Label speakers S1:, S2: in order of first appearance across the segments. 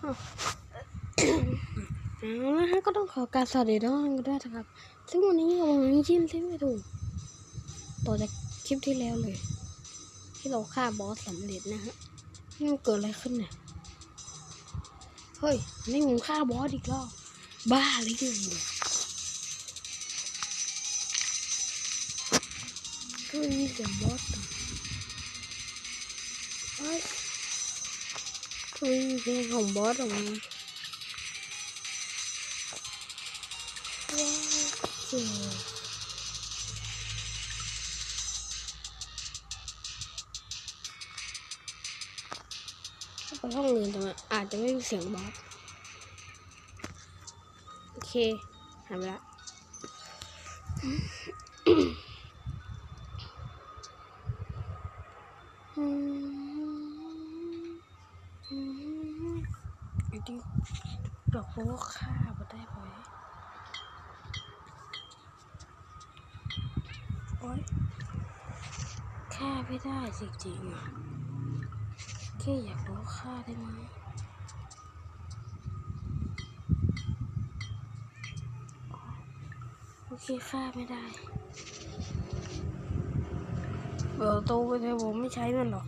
S1: เอาละฮะก็ต้องขอการสวัสดีทุกท่านกันด้วยนะครับ ซึ่งวันนี้ผมมีชิมซิไม่ถูกต่อจากคลิปที่แล้วเลย ที่เราฆ่าบอสสำเร็จนะฮะนี่มันเกิดอะไรขึ้นเนี่ยเฮ้ยนี่ผมฆ่าบอสอีกแล้วบ้าเลยเนี่ยก็มีเสียงบอสต่อ มีเพลงของบอสออกมาว้าวเจ๋งไปห้องอื่นแต่ว่าอาจจะไม่มีเสียงบอสโอเคหายไปละ ไม่ได้จริงอะแค่อยากรู้ฆ่าได้ไหมโอเคฆ่าไม่ได้เปิดประตูไปเลยผมไม่ใช้มันหรอก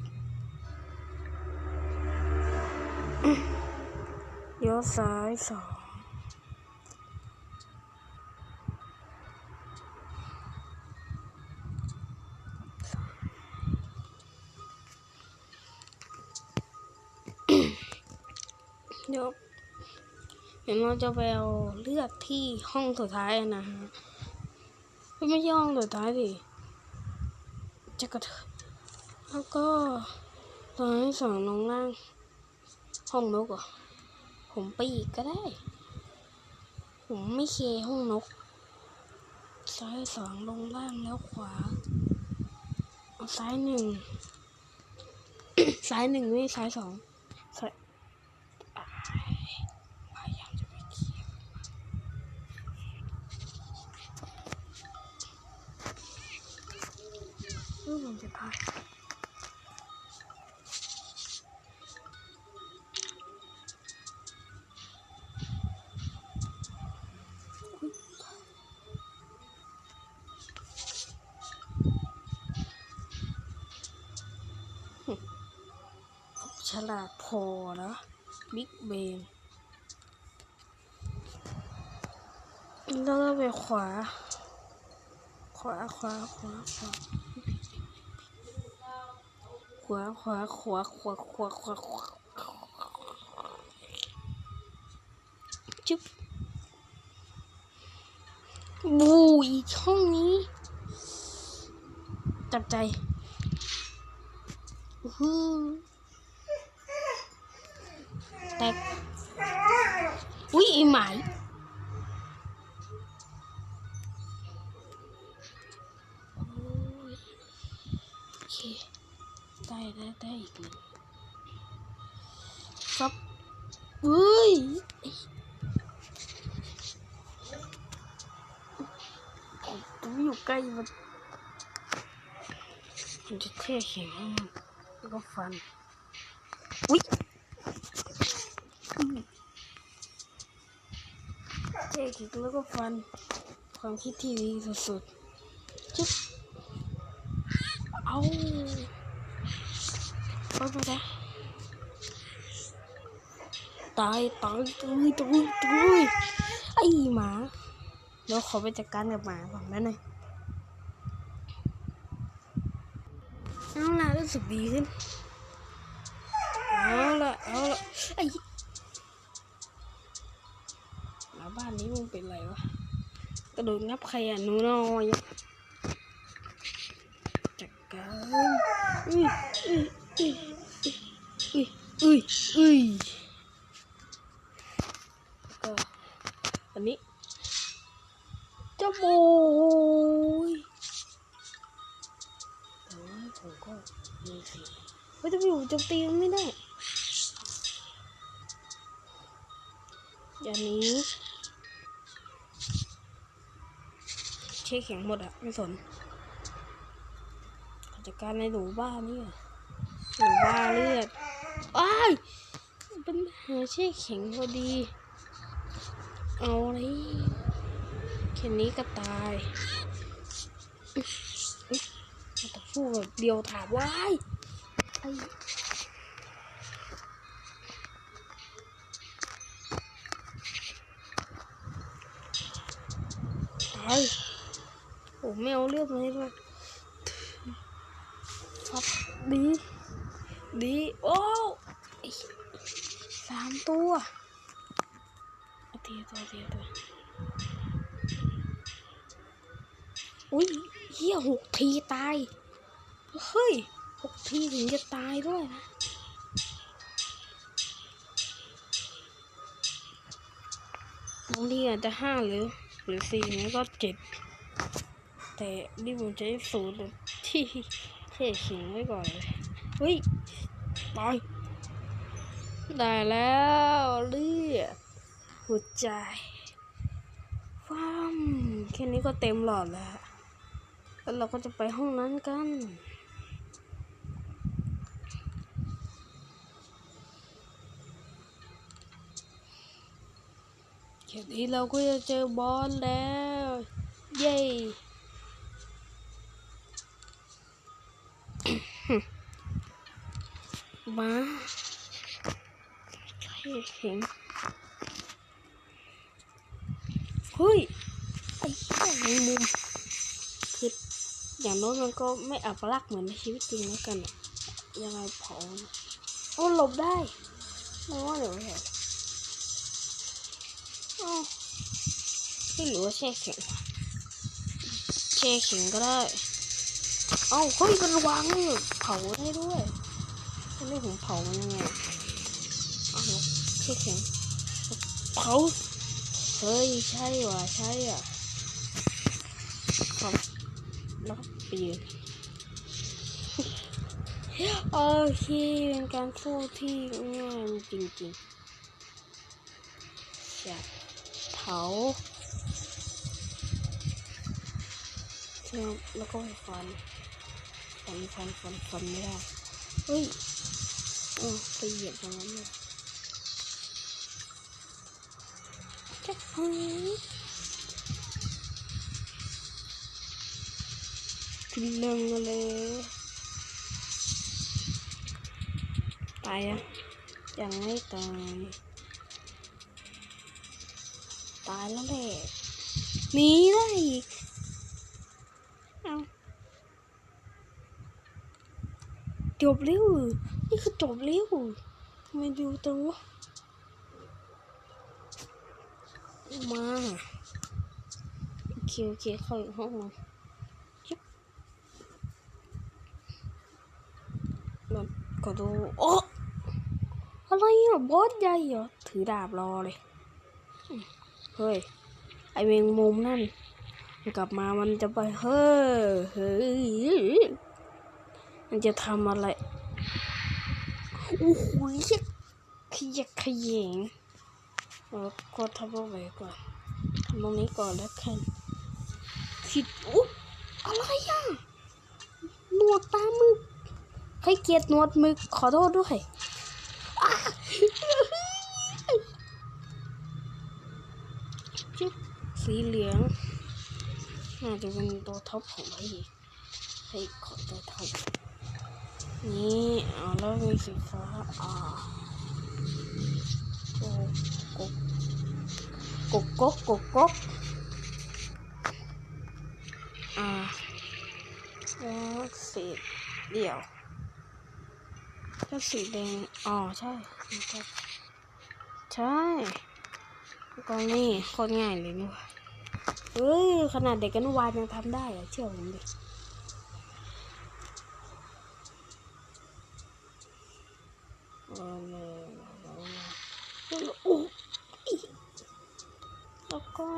S1: เลี้ยวซ้ายสอง เราจะไปเอาเลือดที่ห้องสุดท้ายนะฮะไม่ใช่ห้องสุดท้ายสิจะกระเทยแล้วก็ตอนที่สองลงล่าง ห้องนกอะผมไปอีกก็ได้ ผมไม่เคห้องนก ซ้ายสองลงล่างแล้วขวา เอาซ้ายหนึ่ง ซ้ายหนึ่งไม่ซ้ายสองซ้าย เออผมจะตายฉลาดพอนะบิ๊กเบนแล้วก็ไปขวา ขวา ขวา ขวาขวา ขวาขวาขวาขวาขวาขวาขวาจุ๊บบูอีกห้องนี้จับใจอื้อหือแตกอุ้ยไอหมาย มันจะเท่เข็งแล้วก็ฟัน อุ้ยอืมเท่เข็งแล้วก็ฟัน ความคิดที่ดีสุดๆจิ๊บเอาโอ๊ยไม่ได้ตายตายตุยตุยตุยไอหมาเดี๋ยวขอไปจัดการกับหมาก่อนนะหน่อยเอาล่ะรู้ สึกดีขึ้น เอาละเอาละไอหมาบ้านนี้มันเป็นไรวะ กระโดดงับใครอะหนูน้อยจัดการอุ้ยอุ้ยอุ้ยอุ้ยอุ้ยอุ้ยก็อันนี้จะโบย เฮ้ยแต่พี่ผมโจมตีมันไม่ได้ อย่างนี้เช็คแข็งหมดอะไม่สนขจัดการในหนูบ้านี่หนูบ้าเลือดอ้ายเป็นหาแช่แข็งพอดี เอาเลยแค่นี้ก็ตายแต่พูดแบบเดียวถามว้าย ตายโอ้ไม่เอาเลือดมาให้ด้วยฟับดี ดี โอ้สามตัวเอาเทีตัวเทียตัวอุ้ยเฮียหกทีตาย เฮ้ย ทีถึงจะตายด้วยนะบางทีอาจจะห้าหรือ หรือสี่นี้ก็เจ็ดแต่นี่ผมใช้ศูนย์ที่เท่ขิงไว้ก่อนเลยเฮ้ยตายได้แล้วเลือดหัวใจฟ้ามแค่นี้ก็เต็มหลอดแล้วแล้วเราก็จะไปห้องนั้นกัน แค่นี้เราก็จะเจอบอสแล้ว เย้มาใช่เห็นเฮ้ย ไอ้เหี้ยแมงมุมคืออย่างน้อยมันก็ไม่อัปลักเหมือนในชีวิตจริงแล้วกันยังไงเผานะโอ้หลบได้ไม่ว่าเดี๋ยวไม่เห็นอ้าว ไม่รู้ว่าแช่แข็งแช่แข็งก็ได้ เอ้าเฮ้ยมันวางเผาได้ด้วยอันนี้ผมเผามันยังไงเอ้าวแช่แข็งเผาเฮ้ยใช่ว่ะใช่อะครับแล้วก็ไปยืนโอเคเป็นการสู้ที่ง่ายจริงๆใช่ ไหมแล้วก็ไปฟันฟันฟันฟันฟันไม่ได้เฮ้ยเออไปเหยียบตรงนั้นเลยจะเฮ้ยกินเรื่องมาเลยตายอะยังไม่ตายายแล้วแหละหนีได้อีกเอาจบเร็วนี่คือจบเร็วทำไมดูตัวมาโอเคโอเคเข้าอีกห้องมาแบบก็ดูโอ้อะไรอะบอสใหญ่เหรอถือดาบรอเลย ฮ้ย ไอเมงมุมนั่น มันกลับมามันจะไปเฮ้ยเฮ้ยมันจะทำอะไรโอ้โหขยักขยงแล้วก็ทำเอาไว้ก่อนทำตรงนี้ก่อนแล้วกันผิดอุ๊อะไรอะหนวดตาหมึกให้เกียรติหนวดหมึกขอโทษด้วย สีเหลือง น่าจะเป็นตัวท็อปของไอ้ให้ขอตัวท็อปนี่เอาแล้วมีสีฟ้าอ่าโกโกกกกกกกอ่าแล้วสีเดี่ยวแล้วสีแดง อ๋อ ใช่ ใช่ ก็นี่โคตรง่ายเลยนี่ว่า เอ้ยขนาดเด็กอนุบาลยังทำได้อะเชื่อผมดิเอาเลยเอาเลยโอ้แล้วก็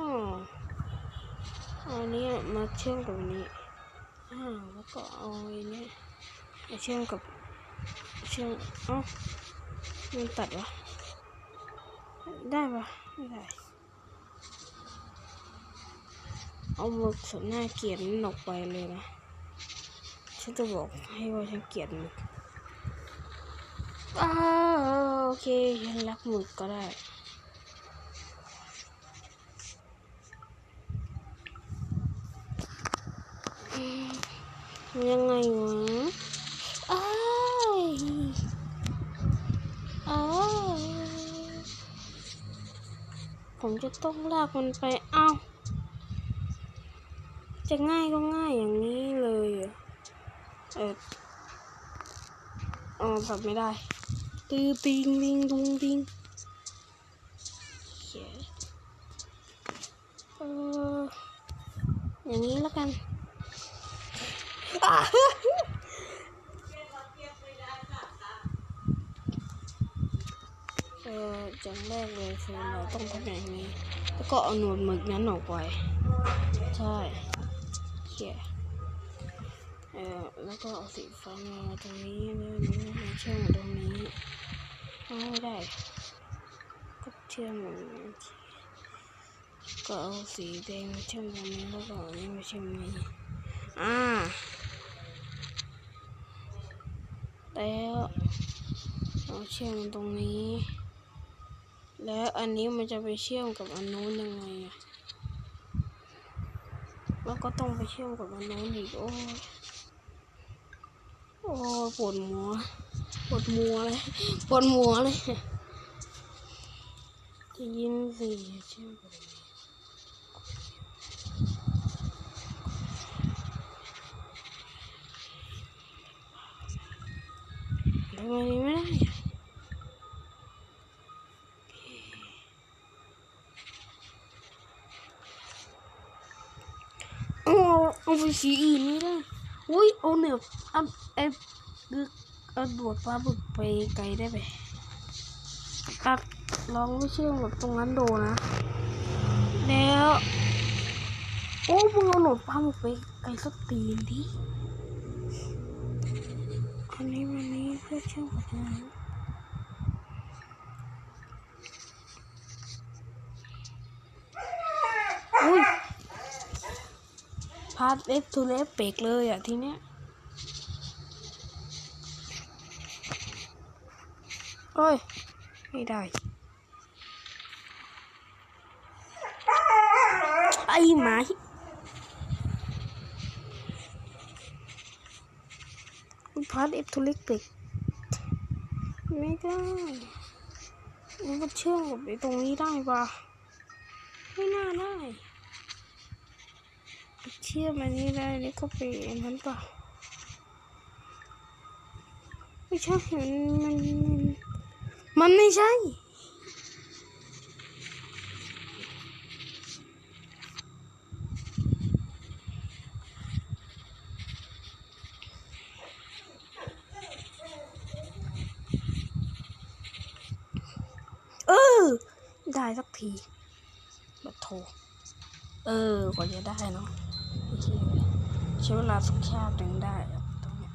S1: อันนี้มาเชื่อมกับอันนี้อ่าแล้วก็เอาอันนี้มาเชื่อมกับเชื่อมเอ้ามันตัดวะได้ปะไม่ได้ เอาหมึกสุดน่าเกลียดนั่นออกไปเลยนะ ฉันจะบอกให้ว่าฉันเกลียดมึกอ้าโอเคฉันรักหมึกก็ได้ยังไงวะอ้ายอ้ายผมจะต้องลากมันไปอ้า จะง่ายก็ง่ายอย่างนี้เลยเอเออ๋อแบบไม่ได้ตือติงลิงดุงดิงเขียเอออย่างนี้แล้วกันเออจังแรกเลยคือเราต้องทำอย่างนี้ แล้วก็เอาหนวดหมึกนั้นออกไป ใช่ เขียเออแล้วก็เอาสีฟ้ามาตรงนี้แล้วนี้มาเชื่อมตรงนี้เอาไม่ได้ ก็เชื่อมอย่างนี้ก็เอาสีแดงมาเชื่อมตรงนี้แล้วก็เอานี้มาเชื่อมนี้อ่าแล้วเอาเชื่อมตรงนี้ แล้วอันนี้มันจะไปเชื่อมกับอันนู้นยังไงอะ แล้วก็ต้องไปเชื่อมกับอันนู้นอีกโอ้โอ้ปวดหัวปวดหัวเลยปวดหัวเลยจะยินสิเชื่อมกับอันนี้ทำไมไม่ได้อะเอา เอาไปสีนไม่ได้อุ้ยเอาเนี่ยเอาไอ้บึกเอาดวดปลาบึกไปไกลได้ไหมตัดลองไม่เชื่อมกับตรงนั้นดูนะ แล้วโอ้มึงเอาหนวดปลาบึกไปไกลสักตีนดิอันนี้วันนี้เพื่อเชื่อมกับตรงนั้นอุ้ย พา ดเล็บทูเล็บเปกเลยอะทีเนี้ยโอ้ย ไม่ได้ ไอ้หมาพาดเล็บทูเล็บเปกไม่ได้มันเชื่อมกับไอ้ตรงนี้ได้ปะไม่น่าได้ เชื่อมันนี่ได้นี่ก็เป็นอันนั้นเปล่าไม่ใช่มันมันมันไม่ใช่ เออ ได้สักทีบัดโทร เออกว่าจะได้เนาะโอเค ใช้เวลาสักชาติหนึ่งได้อะตรงเนี้ย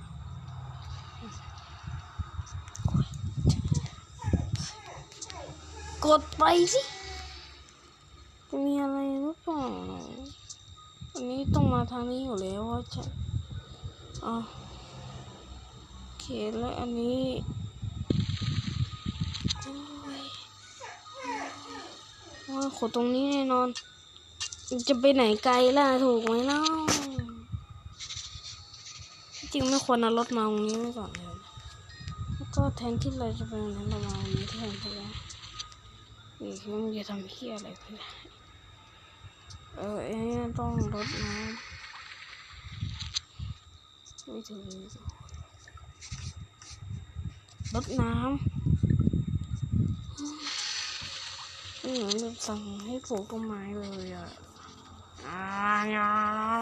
S1: กดไปสิจะมีอะไรหรือเปล่าอันนี้ต้องมาทางนี้อยู่แล้วว่าจะอ๋อโอเคแล้วอันนี้โอ้ยโอ้ยขดตรงนี้แน่นอน จะไปไหนไกลล่ะถูกไหมเล่า ริงไม่ควรเอารถมาตรงนี้ไว้ก่อนเลยแล้วก็แทนที่เราจะไปตรงนั้นเรามาตรงนี้แทนไปแล้วนี่คือมันจะทำเพี้ยอะไรไปได้เออไอ้นี่ต้องรดน้ำไม่ถึงรดน้ำอืมเหมือนแบบสั่งให้ปลูกต้นไม้เลยอะอ่าอย่า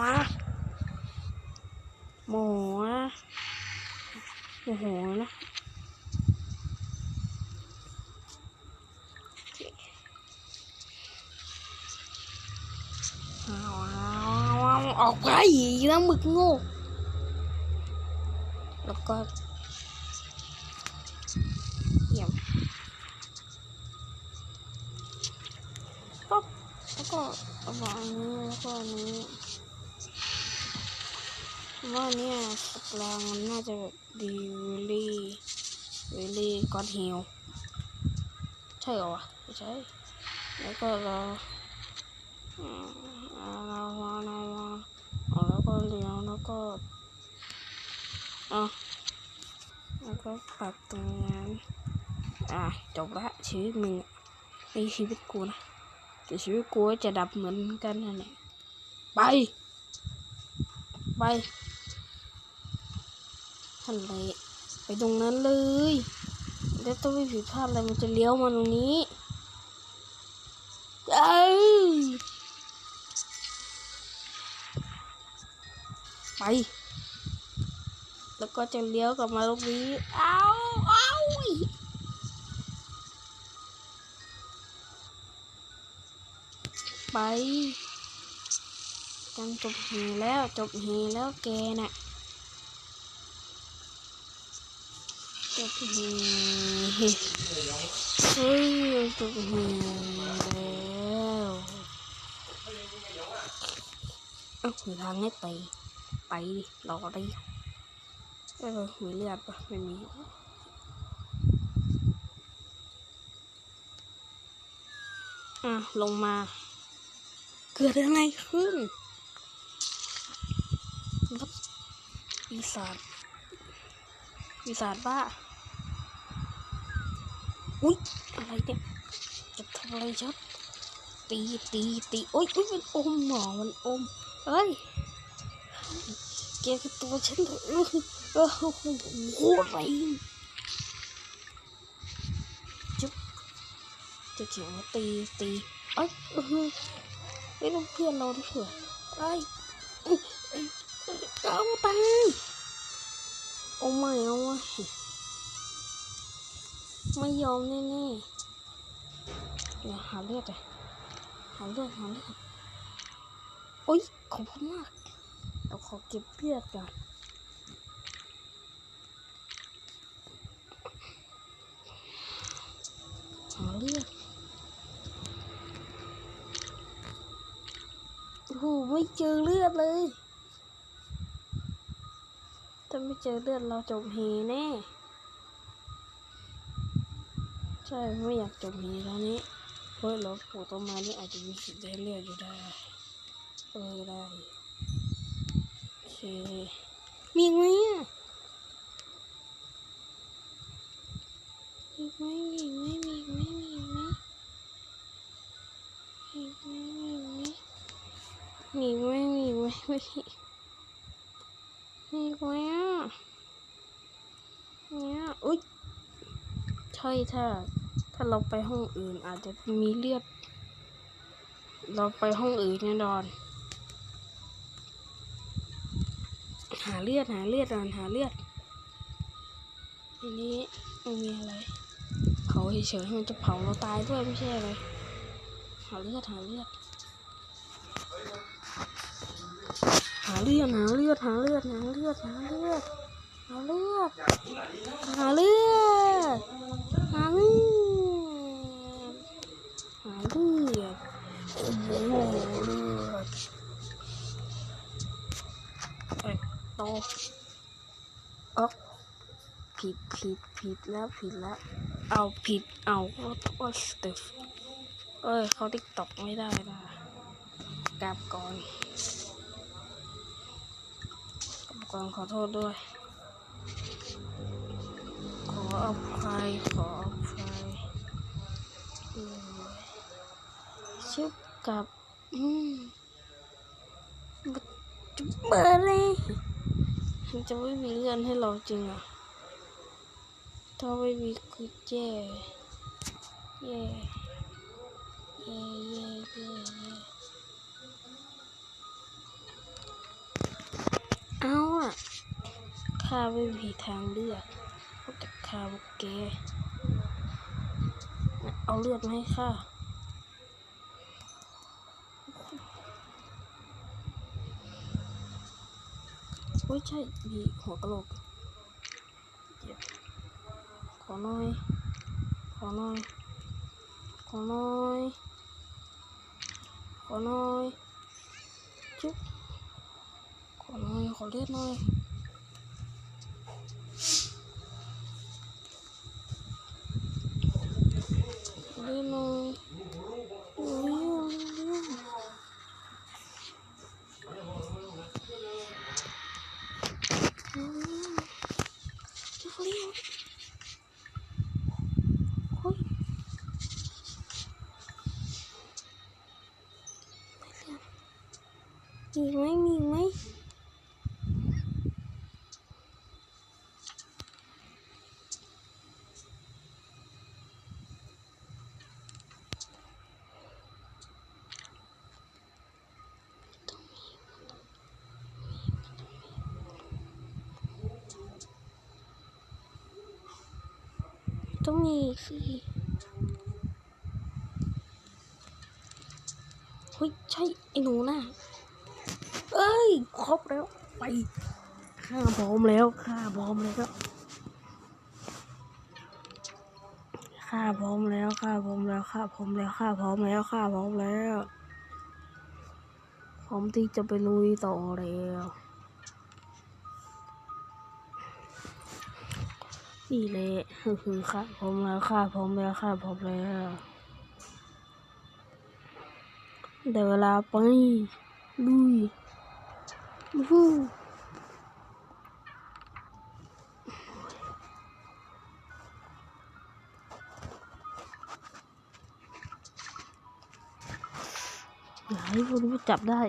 S1: นะ โมโหนะโมโหนะเอาเอาออกไปแล้วหมึกโง่แล้วก็เยี่ยมปั๊บแล้วก็เอาวางนี้แล้วก็อันนี้ ว่าเนี่ยสปรางมันน่าจะดีเวลี่เวลี่ก็อดฮิลใช่เหรอวะไม่ใช่ แล้วก็รออืมเอาเรามาเรามาเอาแล้วก็เลี้ยวแล้วก็อะแล้วก็ปรับตรงนั้นอะจบละชีวิตมึงไม่ใช่ชีวิตกูนะแต่ชีวิตกูจะดับเหมือนกันนั่นแหละไปไป ทันเลยไปตรงนั้นเลย แล้วต้องไม่ผิดพลาดอะไรมันจะเลี้ยวมาตรงนี้เอ้ยไป แล้วก็จะเลี้ยวกลับมาตรงนี้ เอาเอาไปกันจบเหแล้วจบเหแล้วแกน่ะ เหเฮ้ยจบเหแล้วเอ้ามีทางให้ไป ไปดิรอดิเออมีเลือดปะไม่มีอะลงมา เกิดอะไรขึ้นวัดปีศาจปีศาจบ้า อุ๊ยอะไรเนี่ยจะทำอะไรชัดตีตีตีโอ๊ยอุ๊ยมันอมหมอมันอมเอ้ยแกคือตัวฉันเถอะเออเออโอ้โหอะไรจุ๊บจะเขียนว่าตีตีเอ้ยเออไม่ต้องเพื่อนเราดิเผื่อเอ้ยเอ้ยเอ้ยเอ้ยเอาตายเอาไม่เอาไม่ ไม่ยอมแน่ๆเดี๋ยวหาเลือดเลยหาเลือดหาเลือดโอ๊ยขอบคุณมากเราขอเก็บเลือดก่อนหาเลือดโอ้โหไม่เจอเลือดเลยถ้าไม่เจอเลือดเราจบเฮแน่ ใช่ไม่อยากจบเฮตอนนี้เพราะเราปลูกต้นไม้นี่อาจจะมีสิทธิ์ได้เลือดอยู่ได้เออได้โอเคมีไหมอะมีไหมมีไหมมีไหมมีไหมมีไหมมีไหมมีไหมมีไหมมีไหมอะเนี่ยอุ๊ยใช่ถ้า ถ้าเราไปห้องอื่นอาจจะมีเลือด เราไปห้องอื่นแน่นอน หาเลือดหาเลือดก่อนหาเลือด ทีนี้ไม่มีอะไรเผาเฉยๆมันจะเผาเราตายด้วยไม่ใช่อะไรหาเลือดหาเลือดหาเลือดหาเลือดหาเลือดหาเลือดหาเลือดหาเลือดหาเลือดหาเลือด อ้ยโตอ๊อกผิดผิดผิดแล้วผิดแล้ว เอาผิดเอาว่าสเตฟเอ้ยเขาติ๊กตอกไม่ได้นะกราบก่อนกราบก่อนขอโทษด้วย ขออภัยขออภัยอืมชุบกับอืมจุบเบอร์เลย มันจะไม่มีเงินให้เราจริงอะ ถ้าไม่มีคือแย่แย่แย่แย่แย่แยเอาอะข้าไม่มีทางเลือกนอกจากข้าพวกแกเอาเลือดมาให้ข้า อุ้ยใช่มีหัวกะโหลกเดี๋ยวขอหน่อย ขอหน่อย ขอหน่อย ขอหน่อยจุ๊บขอหน่อย ขอเลือดหน่อยขอเลือดหน่อย ต้องมีสิเฮ้ยใช่ไอ้หนูน่ะเอ้ยครบแล้วไปข้าพร้อมแล้วข้าพร้อมแล้วข้าพร้อมแล้วข้าพร้อมแล้วข้าพร้อมแล้วข้าพร้อมแล้วข้าพร้อมแล้วพร้อมที่จะไปลุยต่อแล้ว นี่แหละคือคือค่ะพร้อมแล้วค่ะพร้อมแล้วค่ะพร้อมแล้วเดี๋ยวเวลาไปลุยวู้อย่าให้คนรู้จับได้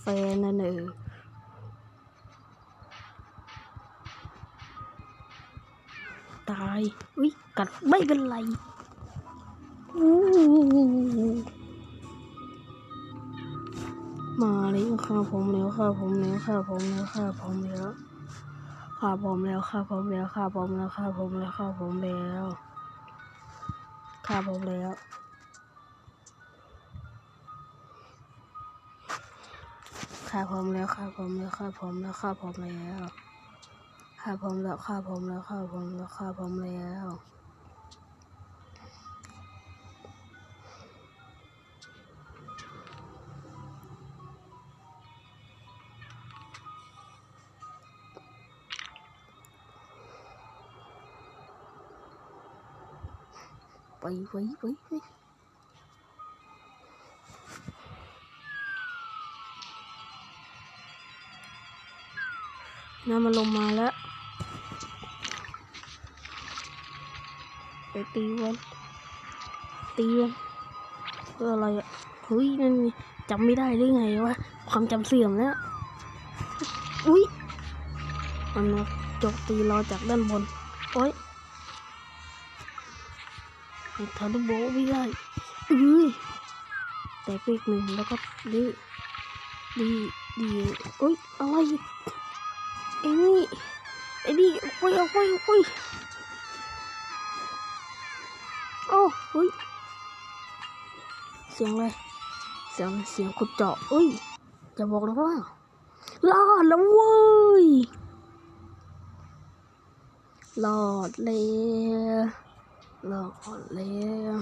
S1: แฟนนั่นเออายอุ้ยกัดไม่เป็นไรมาแล้วข้าผมแล้วข้าผมแล้วข้าผมแล้วข้าผมแล้วข้าผมแล้วข้าผมแล้วข้าผมแล้วข้าผมแล้วข้าผมแล้วข้าผมแล้วข้าผมแล้วข้าผมแล้วข้าผมแล้วข้าผมแล้ว ข้าผมแล้วข้าผมแล้วข้าผมแล้วข้าผมแล้วไปไปไปไปน้ำมันลงมาแล้ว ไปตีวันตีวันเพื่ออะไรอะเฮ้ยนั่นจำไม่ได้หรือไงวะความจำเสื่อมแล้วอุ้ยมันจกตีเราจากด้านบนโอ๊ยทารุโบไม่ได้อุ้ยแต่เปกหนึ่งแล้วก็ดีดีดีอุ้ยอะไรไอ้นี่ไอ้นี่โอ้ยโอ้ยโอ้ย โอ้เฮ้ย เสียงอะไรเสียงเสียงขุดเจาะอุ้ยจะบอกแล้วว่ารอดแล้วเว้ยรอดแล้วรอดแล้ว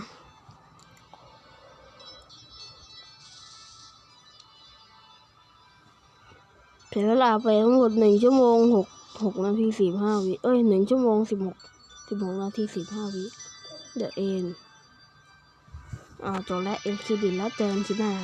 S1: เสียเวลาไปทั้งหมดหนึ่งชั่วโมงหกหกนาทีสี่ห้าวิเอ้ยหนึ่งชั่วโมงสิบหกสิบหกนาทีสิบห้าวิ เดอะเอ็นอ่าจบแล้วเอ็มคิดินแล้วเจอกันคลิปหน้า